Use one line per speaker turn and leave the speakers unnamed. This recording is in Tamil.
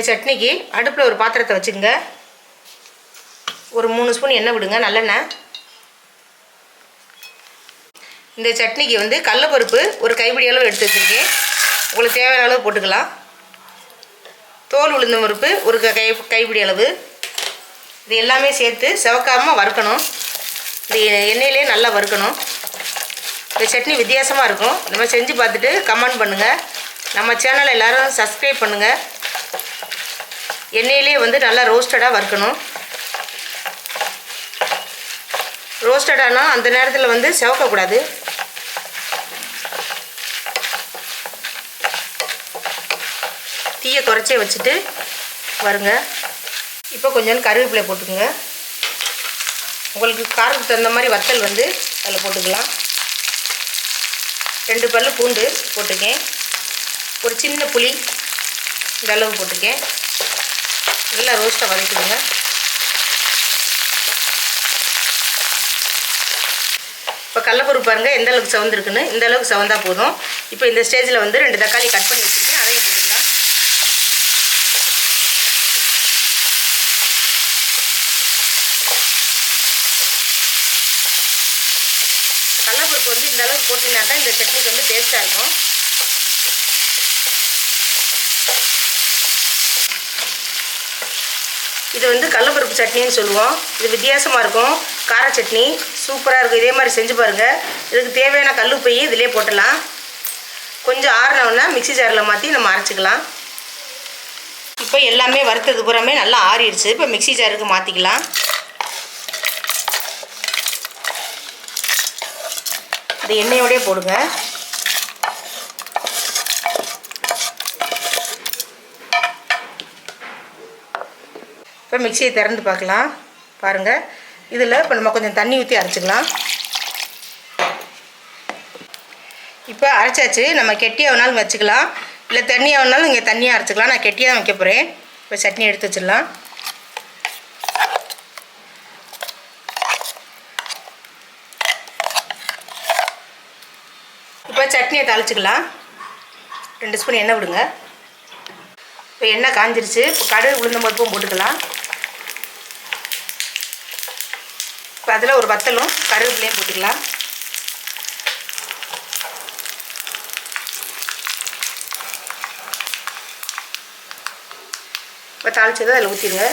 இந்த சட்னிக்கு அடுப்பில் ஒரு பாத்திரத்தை வச்சுக்கோங்க. ஒரு மூணு ஸ்பூன் எண்ணெய் விடுங்க நல்லெண்ணெய். இந்த சட்னிக்கு வந்து கடலப்பருப்பு ஒரு கைப்பிடி அளவு எடுத்து வச்சுருக்கேன். உங்களுக்கு தேவையான அளவு போட்டுக்கலாம். தோல் உளுந்தம் பருப்பு ஒரு க- கை கைப்பிடி அளவு. இது எல்லாமே சேர்த்து செவக்காமல் வறுக்கணும். இந்த எண்ணெயிலே நல்லா வறுக்கணும். இந்த சட்னி வித்தியாசமாக இருக்கும். நம்ம செஞ்சு பார்த்துட்டு கமெண்ட் பண்ணுங்கள் நம்ம சேனலை எல்லோரும் சப்ஸ்கிரைப் பண்ணுங்கள் எண்ணெயிலே வந்து நல்லா ரோஸ்டடாக வறுக்கணும். ரோஸ்டடானா அந்த நேரத்தில் வந்து செவக்கக்கூடாது. தீயை குறைச்சே வச்சுட்டு வருங்க. இப்போ கொஞ்சோண்டு கருவேப்பிலை போட்டுக்கோங்க. உங்களுக்கு காரத்துக்கு தகுந்த மாதிரி வத்தல் வந்து அதில் போட்டுக்கலாம். ரெண்டு பல்லு பூண்டு போட்டிருக்கேன் ஒரு சின்ன புளி இந்த அளவு போட்டிருக்கேன் நல்லா ரோஸ்ட்டாக வதக்கிடுங்க. இப்போ கடலப்பருப்பு பாருங்கள் எந்த அளவுக்கு செவந்திருக்குன்னு. இந்த அளவுக்கு சவந்தால் போதும். இப்போ இந்த ஸ்டேஜில் வந்து ரெண்டு தக்காளி கட் பண்ணி வச்சுருக்கேன் அதையும் போட்டுக்கலாம். கடலப்பருப்பு வந்து இந்த அளவுக்கு போட்டிங்கன்னா தான் இந்த சட்னிக்கு வந்து டேஸ்ட்டாக இருக்கும். இது வந்து கடலப்பருப்பு சட்னின்னு சொல்லுவோம். இது வித்தியாசமாக இருக்கும். கார சட்னி சூப்பராக இருக்கும். இதே மாதிரி செஞ்சு பாருங்கள் இதுக்கு தேவையான கல் போய் இதிலே போட்டலாம் கொஞ்சம் ஆறினோன்னா மிக்ஸி ஜாரில் மாற்றி நம்ம அரைச்சிக்கலாம். இப்போ எல்லாமே வறுத்தது பூராமே நல்லா ஆறிடுச்சு. இப்போ மிக்ஸி ஜாருக்கு மாற்றிக்கலாம் இது எண்ணெயோடய போடுங்க. இப்போ மிக்சியை திறந்து பார்க்கலாம். பாருங்கள் இதில் இப்போ நம்ம கொஞ்சம் தண்ணி ஊற்றி அரைச்சிக்கலாம். இப்போ அரைச்சாச்சு. நம்ம கெட்டியாக வேணாலும் வச்சுக்கலாம். இல்லை தண்ணியாக வேணாலும் இங்கே தண்ணியாக அரைச்சிக்கலாம். நான் கெட்டியாக தான் வைக்க போகிறேன் இப்போ சட்னி எடுத்து வச்சிடலாம். இப்போ சட்னியை தாளிச்சுக்கலாம். ரெண்டு ஸ்பூன் எண்ணெய் விடுங்க. இப்போ எண்ணெய் காஞ்சிருச்சு. இப்போ கடுகு உளுந்தம்பருப்பும் போட்டுக்கலாம் இப்போ அதில் ஒரு வத்தலும் கருவேப்பிலையும் போட்டுக்கலாம். இப்போ தாளிச்சதை அதில் ஊற்றிடுங்க.